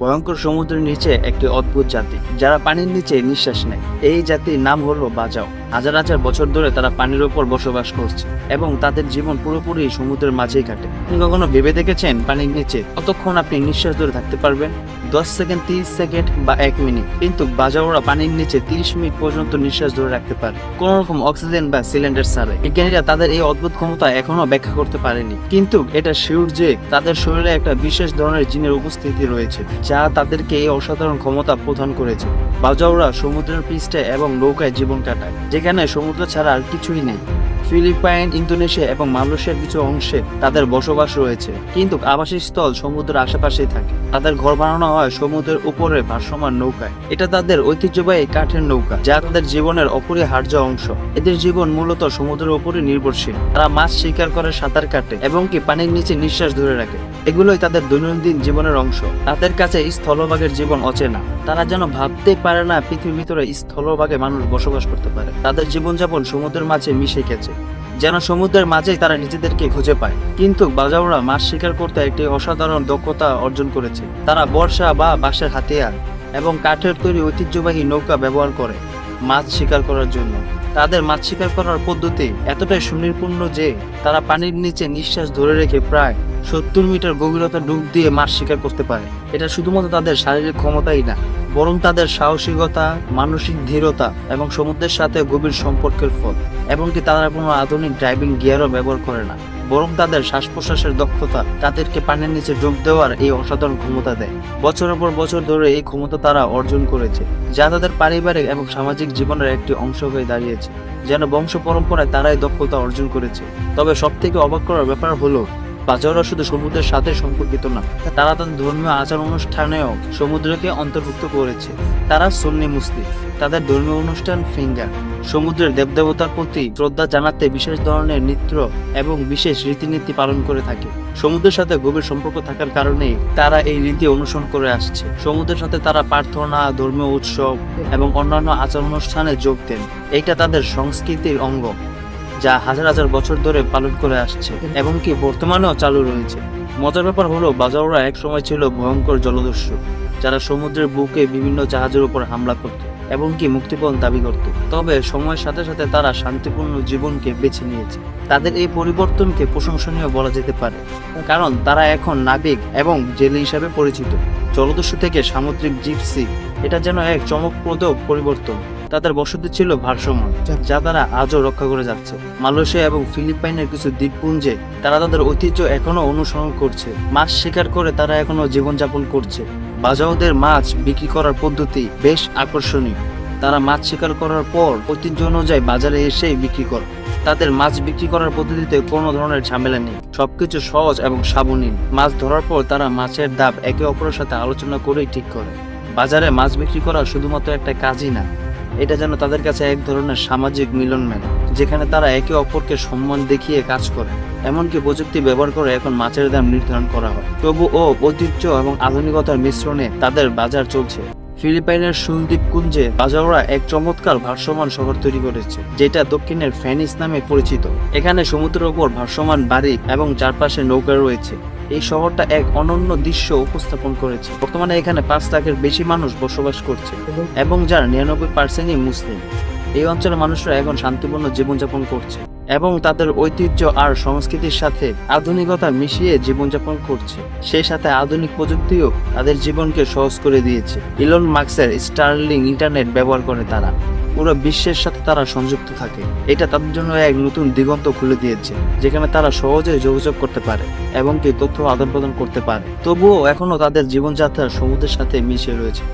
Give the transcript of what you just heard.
ভয়ঙ্কর সমুদ্রের নিচে একটি অদ্ভুত জাতি, যারা পানির নিচে নিঃশ্বাস নেয়। এই জাতির নাম হলো বাজাও। হাজার হাজার বছর ধরে তারা পানির ওপর বসবাস করছে এবং তাদের জীবন পুরোপুরি সমুদ্রের মাঝেই কাটে। আপনি কখনো ভেবে দেখেছেন পানির নিচে কতক্ষণ আপনি নিঃশ্বাস ধরে থাকতে পারবেন? দশ সেকেন্ড, তিরিশ সেকেন্ড বা এক মিনিট। কিন্তু বাজাওরা পানির নিচে তিরিশ মিনিট পর্যন্ত নিঃশ্বাস ধরে রাখতে পারে। কোন রকম অক্সিজেন বা সিলিন্ডার ছাড়ে। বিজ্ঞানীরা তাদের এই অদ্ভুত ক্ষমতা এখনও ব্যাখ্যা করতে পারেনি। কিন্তু এটা শিওর যে তাদের শরীরে একটা বিশেষ ধরনের জিনের উপস্থিতি রয়েছে, যা তাদেরকে এই অসাধারণ ক্ষমতা প্রদান করেছে। বাজাওরা সমুদ্রের পৃষ্ঠে এবং নৌকায় জীবন কাটায়, যেখানে সমুদ্র ছাড়া আর কিছুই নেই। ফিলিপাইন, ইন্দোনেশিয়া এবং মালয়েশিয়ার কিছু অংশে তাদের বসবাস রয়েছে। কিন্তু আবাসিক স্থল সমুদ্রের আশেপাশেই থাকে। তাদের ঘর বানানো হয় সমুদ্রের উপরে ভাসমান নৌকায়। এটা তাদের ঐতিহ্যবাহী কাঠের নৌকা, যা তাদের জীবনের অপরিহার্য অংশ। এদের জীবন মূলত সমুদ্রের উপরে নির্ভরশীল। তারা মাছ শিকার করে সাঁতার কাটে এবং কি পানির নিচে নিঃশ্বাস ধরে রাখে। এগুলোই তাদের দৈনন্দিন জীবনের অংশ। তাদের কাছে স্থলভাগের জীবন অচেনা। তারা যেন ভাবতে পারে না পৃথিবীর ভিতরে স্থলভাগে মানুষ বসবাস করতে পারে। তাদের জীবনযাপন সমুদ্রের মাঝে মিশে গেছে। যেন সমুদ্রের মাঝেই তারা নিজেদেরকে খুঁজে পায়। কিন্তু বাজাওরা মাছ শিকার করতে একটি অসাধারণ দক্ষতা অর্জন করেছে। তারা বর্ষা বা বাঁশের হাতিয়ার এবং কাঠের তৈরি ঐতিহ্যবাহী নৌকা ব্যবহার করে মাছ শিকার করার জন্য। তাদের মাছ শিকার করার পদ্ধতি এতটাই সুনির্পূর্ণ যে তারা পানির নিচে নিঃশ্বাস ধরে রেখে প্রায় সত্তর মিটার গভীরতা ডুব দিয়ে মাছ শিকার করতে পারে। এটা শুধুমাত্র তাদের শারীরিক ক্ষমতাই না, বরং তাদের সাহসিকতা, মানসিক দৃঢ়তা এবং সমুদ্রের সাথে গভীর সম্পর্কের ফল, এমনকি তারা কোনো আধুনিক ড্রাইভিং গিয়ারও ব্যবহার করে না। বরং তাদের শ্বাস প্রশ্বাসের দক্ষতা তাদেরকে পানির নিচে ডুব দেওয়ার এই অসাধারণ ক্ষমতা দেয়। বছরের পর বছর ধরে এই ক্ষমতা তারা অর্জন করেছে, যা তাদের পারিবারিক এবং সামাজিক জীবনের একটি অংশ হয়ে দাঁড়িয়েছে, যেন বংশ পরম্পরায় তারাই দক্ষতা অর্জন করেছে। তবে সবথেকে অবাক করার ব্যাপার হলো বাজাররা শুধু সমুদ্রের সাথে সম্পর্কিত না। তারা তাদের ধর্মীয় আচার অনুষ্ঠানেও সমুদ্রকে অন্তর্ভুক্ত করেছে। তারা সুন্নি মুসলিম। তাদের ধর্মীয় অনুষ্ঠান ফিঙ্গার। সমুদ্রের দেবদেবতার প্রতি শ্রদ্ধা জানাতে বিশেষ ধরনের নৃত্য এবং বিশেষ রীতিনীতি পালন করে থাকে। সমুদ্রের সাথে গভীর সম্পর্ক থাকার কারণে তারা এই রীতি অনুসরণ করে আসছে। সমুদ্রের সাথে তারা প্রার্থনা, ধর্মীয় উৎসব এবং অন্যান্য আচার অনুষ্ঠানে যোগ দেন। এটা তাদের সংস্কৃতির অঙ্গ। যা হাজার হাজার বছর ধরে পালন করে আসছে এবং কি বর্তমানেও চালু রয়েছে। মজার ব্যাপার হলো বাজাওরা এক সময় ছিল ভয়ঙ্কর জলদস্যু, যারা সমুদ্রের বুকে বিভিন্ন জাহাজের উপর হামলা করত এবং কি মুক্তিপণ দাবি করত। তবে সময়ের সাথে সাথে তারা শান্তিপূর্ণ জীবনকে বেছে নিয়েছে। তাদের এই পরিবর্তনকে প্রশংসনীয় বলা যেতে পারে, কারণ তারা এখন নাবিক এবং জেলে হিসাবে পরিচিত। জলদস্যু থেকে সামুদ্রিক জিপসি এটা যেন এক চমকপ্রদ পরিবর্তন। তাদের বসতি ছিল ভারসাম্য, যা তারা আজও রক্ষা করে যাচ্ছে। মালয়েশিয়া এবং ফিলিপাইনের কিছু দ্বীপপুঞ্জে তারা তাদের ঐতিহ্য এখনও অনুসরণ করছে। মাছ শিকার করে তারা এখনও জীবনযাপন করছে। বাজাওদের মাছ বিক্রি করার পদ্ধতি বেশ আকর্ষণীয়। তারা মাছ শিকার করার পর ঐতিহ্য অনুযায়ী বাজারে এসেই বিক্রি করে। তাদের মাছ বিক্রি করার পদ্ধতিতে কোনো ধরনের ঝামেলা নেই। সবকিছু সহজ এবং সাবলীল। মাছ ধরার পর তারা মাছের দাম একে অপরের সাথে আলোচনা করেই ঠিক করে। বাজারে মাছ বিক্রি করা শুধুমাত্র একটা কাজই না, এটা যেন তাদের কাছে এক ধরনের সামাজিক মিলন মেলা, যেখানে তারা একে অপরকে সম্মান দেখিয়ে কাজ করে। এমনকি প্রযুক্তি ব্যবহার করে এখন মাছের দাম নির্ধারণ করা হয়। তবু ও ঐতিহ্য এবং আধুনিকতার মিশ্রণে তাদের বাজার চলছে। ফিলিপাইনের সুলদ্বীপ কুঞ্জে বাজাওরা এক চমৎকার ভারসমান শহর তৈরি করেছে, যেটা দক্ষিণের ফেনিস নামে পরিচিত। এখানে সমুদ্রের ওপর ভারসমান বাড়ি এবং চারপাশে নৌকা রয়েছে। এই শহরটা এক অনন্য দৃশ্য উপস্থাপন করেছে। বর্তমানে এখানে পাঁচ লাখের বেশি মানুষ বসবাস করছে এবং যার নিরানব্বই পার্সেন্টই মুসলিম। এই অঞ্চলের মানুষরা এখন শান্তিপূর্ণ জীবনযাপন করছে এবং তাদের ঐতিহ্য আর সংস্কৃতির সাথে আধুনিকতা মিশিয়ে জীবনযাপন করছে। সেই সাথে আধুনিক প্রযুক্তিও তাদের জীবনকে সহজ করে দিয়েছে। ইলন মার্কসের স্টার্লিং ইন্টারনেট ব্যবহার করে তারা। পুরো বিশ্বের সাথে তারা সংযুক্ত থাকে। এটা তাদের জন্য এক নতুন দিগন্ত খুলে দিয়েছে, যেখানে তারা সহজে যোগাযোগ করতে পারে এবং কি তথ্য আদান প্রদান করতে পারে। তবুও এখনও তাদের জীবনযাত্রা সমুদ্রের সাথে মিশে রয়েছে।